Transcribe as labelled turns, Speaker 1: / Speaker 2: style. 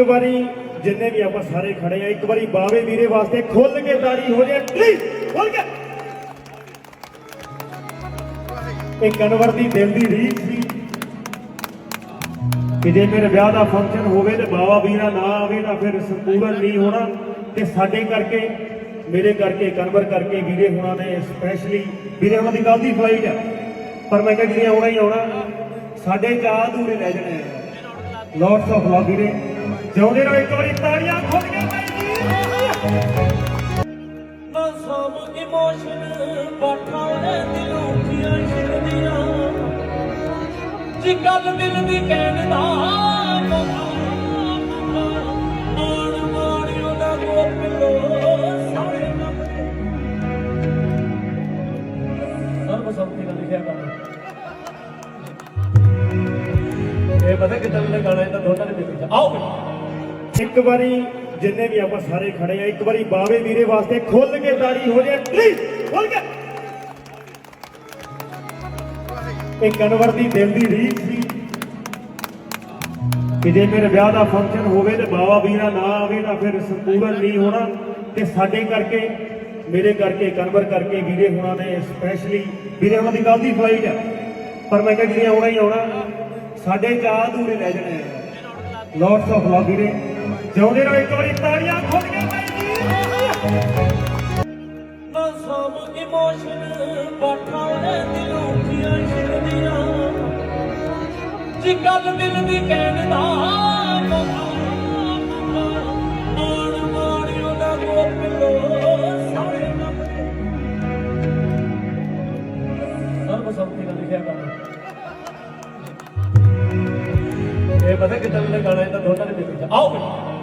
Speaker 1: ਇੱਕ ਵਾਰੀ ਜਿੰਨੇ ਵੀ ਆਪਾਂ ਸਾਰੇ ਖੜੇ ਆ, ਇੱਕ ਵਾਰੀ ਬਾਵੇ ਵੀਰੇ ਵਾਸਤੇ ਖੁੱਲ ਕੇ ਤਾੜੀ ਹੋ ਜਾਏ ਪਲੀਜ਼ ਖੁੱਲ ਕੇ। ਇਹ ਕਨਵਰ ਦੀ ਦਿਲ ਦੀ ਰੀਝ ਸੀ ਕਿ ਜੇ ਮੇਰੇ ਵਿਆਹ ਦਾ ਫੰਕਸ਼ਨ ਹੋਵੇ ਤੇ ਬਾਵਾ ਵੀਰਾ ਨਾ ਆਵੇ ਤਾਂ ਫਿਰ ਸੰਪੂਰਨ ਨਹੀਂ ਹੋਣਾ। ਤੇ ਸਾਡੇ ਕਰਕੇ, ਮੇਰੇ ਕਰਕੇ, ਕਨਵਰ ਕਰਕੇ ਵੀਰੇ ਹੋਣਾ ਨੇ ਸਪੈਸ਼ਲੀ ਵੀਰੇ ਉਹਨਾਂ ਦੀ ਕੱਲ ਦੀ ਫਲਾਈਟ ਹੈ ਪਰ ਮੈਂ ਕਿਹਾ ਵੀਰੇ ਆਉਣਾ ਹੀ ਆਉਣਾ, ਸਾਡੇ ਚਾਹ ਅਧੂਰੇ ਲੈ ਜਾਣੇ ਆ। ਲੋਟਸ ਆਫ ਲਵ ਵੀਰੇ। ਜਿਉਂਦੇ ਰਹੋ ਇੱਕ ਵਾਰੀ ਤਾੜੀਆਂ ਖੁੱਲ ਕੇ ਬਾਈ ਜੀ।
Speaker 2: ਨਾ ਸਭ ਇਮੋਸ਼ਨ ਪਠਾਉਣੇ ਦਿਲੋਂ ਦੀਆਂ ਛਿੜਦੀਆਂ। ਜੀ ਗੱਲ ਦਿਲ ਦੀ ਕਹਿਣ ਦਾ ਮਾਣ ਨਾਲ ਲਿਖਿਆ ਕੰਮ ਇਹ ਪਤਾ ਕਿੱਦਾਂ ਦਾ ਗਾਣਾ ਇਹਦਾ ਦੋਨਾਂ ਦੇ ਵਿੱਚ ਆਓ।
Speaker 1: ਇੱਕ ਵਾਰੀ ਜਿੰਨੇ ਵੀ ਆਪਾਂ ਸਾਰੇ ਖੜੇ ਆ, ਇੱਕ ਵਾਰੀ ਬਾਵੇ ਵੀਰੇ ਵਾਸਤੇ ਖੁੱਲ ਕੇ ਤਾੜੀ ਹੋ ਜਾਏ ਪਲੀਜ਼ ਖੁੱਲ ਕੇ। ਇਹ ਕਨਵਰ ਦੀ ਦਿਲ ਦੀ ਰੀਝ ਸੀ ਕਿ ਜੇ ਮੇਰੇ ਵਿਆਹ ਦਾ ਫੰਕਸ਼ਨ ਹੋਵੇ ਤੇ ਬਾਵਾ ਵੀਰਾ ਨਾ ਆਵੇ ਤਾਂ ਫਿਰ ਸੰਪੂਰਨ ਨਹੀਂ ਹੋਣਾ। ਤੇ ਸਾਡੇ ਕਰਕੇ, ਮੇਰੇ ਕਰਕੇ, ਕਨਵਰ ਕਰਕੇ ਵੀਰੇ ਹੋਣਾ ਨੇ ਸਪੈਸ਼ਲੀ ਵੀਰੇ ਉਹਨਾਂ ਦੀ ਕੱਲ ਦੀ ਫਲਾਈਟ ਹੈ ਪਰ ਮੈਂ ਕਿਹਾ ਵੀਰੇ ਆਉਣਾ ਹੀ ਆਉਣਾ। ਸਾਡੇ ਚਾਹ ਅਧੂਰੇ ਰਹਿ ਜਾਣੇ ਆ। ਲੋਟਸ ਆਫ ਲਵ ਵੀਰੇ। ਜਿਉਂਦੇ ਰਹੋ ਇੱਕ ਵਾਰੀ ਤਾੜੀਆਂ ਖੁੱਲ ਕੇ ਬਾਈ ਜੀ।
Speaker 2: ਨਾ ਸਭ ਇਮੋਸ਼ਨ ਪਠਾਉਣੇ ਦਿਲੋਂ ਦੀਆਂ ਛਿੜਦੀਆਂ। ਜੀ ਗੱਲ ਦਿਲ ਦੀ ਕਹਿਣ ਦਾ ਮਾਣ ਨਾਲ ਲਿਖਿਆ ਕੰਮ ਇਹ ਪਤਾ ਕਿੱਦਾਂ ਦਾ ਗਾਣਾ ਇਹਦਾ ਦੋਨਾਂ ਦੇ ਵਿੱਚ ਆਓ। ਬਈ।